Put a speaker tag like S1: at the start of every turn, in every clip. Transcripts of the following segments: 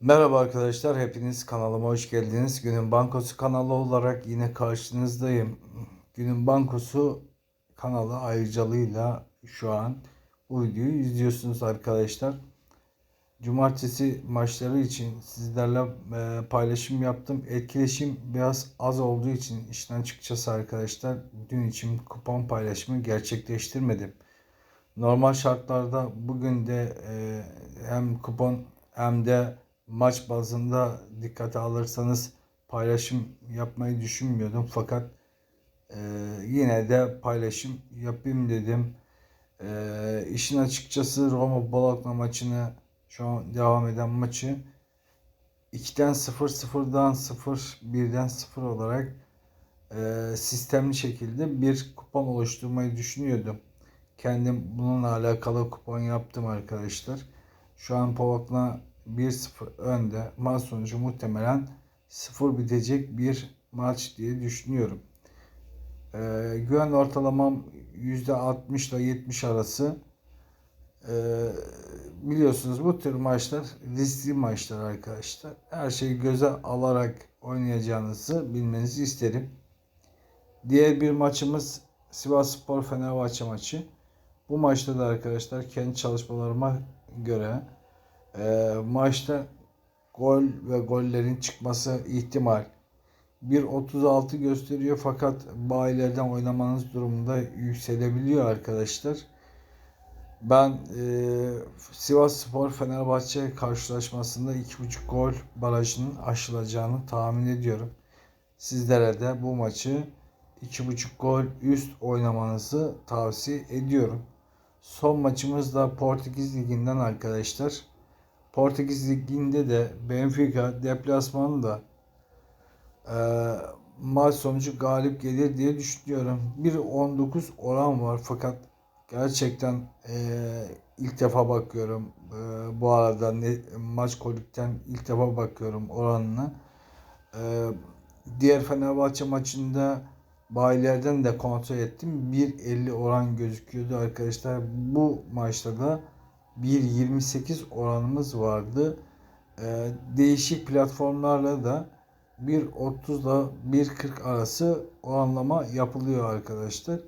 S1: Merhaba arkadaşlar, hepiniz kanalıma hoş geldiniz. Günün Bankosu kanalı olarak yine karşınızdayım. Günün Bankosu kanalı ayrıcalığıyla şu an bu videoyu izliyorsunuz arkadaşlar. Cumartesi maçları için sizlerle e, paylaşım yaptım. Etkileşim biraz az olduğu için işten açıkçası arkadaşlar dün için kupon paylaşımı gerçekleştirmedim. Normal şartlarda bugün de e, hem kupon hem de maç bazında dikkate alırsanız paylaşım yapmayı düşünmüyordum. Fakat e, yine de paylaşım yapayım dedim. E, işin açıkçası Roma Bologna maçını şu an devam eden maçı 2'den 0, 0'dan 0, 1'den 0 olarak e, sistemli şekilde bir kupon oluşturmayı düşünüyordum. Kendim bununla alakalı kupon yaptım arkadaşlar. Şu an Polak'la 1-0 önde. Maç sonucu muhtemelen 0 bitecek bir maç diye düşünüyorum. Ee, güven ortalamam %60 ile 70 arası. Ee, biliyorsunuz bu tür maçlar riskli maçlar arkadaşlar. Her şeyi göze alarak oynayacağınızı bilmenizi isterim. Diğer bir maçımız Sivas Spor Fenerbahçe maçı. Bu maçta da arkadaşlar kendi çalışmalarıma göre e, maçta gol ve gollerin çıkması ihtimal 1.36 gösteriyor fakat bayilerden oynamanız durumunda yükselebiliyor arkadaşlar. Ben e, Sivas Spor Fenerbahçe karşılaşmasında 2.5 gol barajının aşılacağını tahmin ediyorum. Sizlere de bu maçı 2.5 gol üst oynamanızı tavsiye ediyorum. Son maçımız da Portekiz Ligi'nden arkadaşlar. Portekiz Ligi'nde de Benfica deplasmanında e, maç sonucu galip gelir diye düşünüyorum. 1.19 oran var fakat gerçekten e, ilk defa bakıyorum. E, bu arada ne, maç kolikten ilk defa bakıyorum oranına. E, diğer Fenerbahçe maçında bayilerden de kontrol ettim. 1.50 oran gözüküyordu arkadaşlar. Bu maçta da 1.28 oranımız vardı. Ee, değişik platformlarla da 1.30 ile 1.40 arası oranlama yapılıyor arkadaşlar.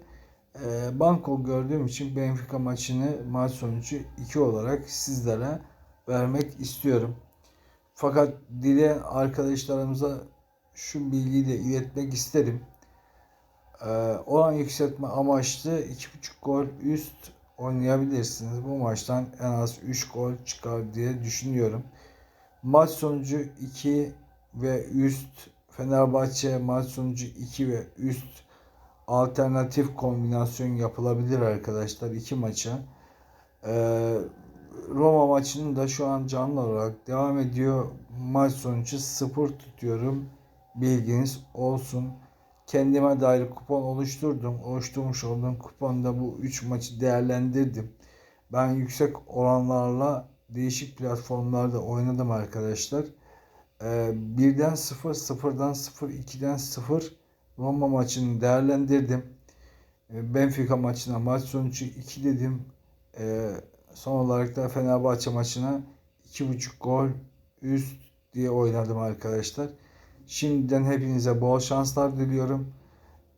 S1: Ee, banko gördüğüm için Benfica maçını maç sonucu 2 olarak sizlere vermek istiyorum. Fakat dileyen arkadaşlarımıza şu bilgiyi de iletmek isterim. Ee, oran yükseltme amaçlı 2.5 gol üst oynayabilirsiniz. Bu maçtan en az 3 gol çıkar diye düşünüyorum. Maç sonucu 2 ve üst Fenerbahçe maç sonucu 2 ve üst alternatif kombinasyon yapılabilir arkadaşlar iki maça. Ee, Roma maçının da şu an canlı olarak devam ediyor. Maç sonucu 0 tutuyorum. Bilginiz olsun kendime dair kupon oluşturdum. Oluşturmuş olduğum kuponda bu 3 maçı değerlendirdim. Ben yüksek oranlarla değişik platformlarda oynadım arkadaşlar. Ee, birden 0, 0'dan 0, 2'den 0 Roma maçını değerlendirdim. Ee, Benfica maçına maç sonucu 2 dedim. Ee, son olarak da Fenerbahçe maçına 2.5 gol üst diye oynadım arkadaşlar. Şimdiden hepinize bol şanslar diliyorum.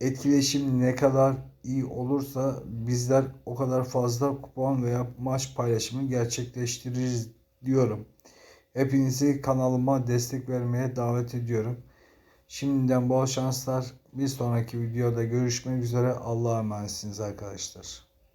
S1: Etkileşim ne kadar iyi olursa bizler o kadar fazla kupon veya maç paylaşımı gerçekleştiririz diyorum. Hepinizi kanalıma destek vermeye davet ediyorum. Şimdiden bol şanslar. Bir sonraki videoda görüşmek üzere. Allah'a emanetsiniz arkadaşlar.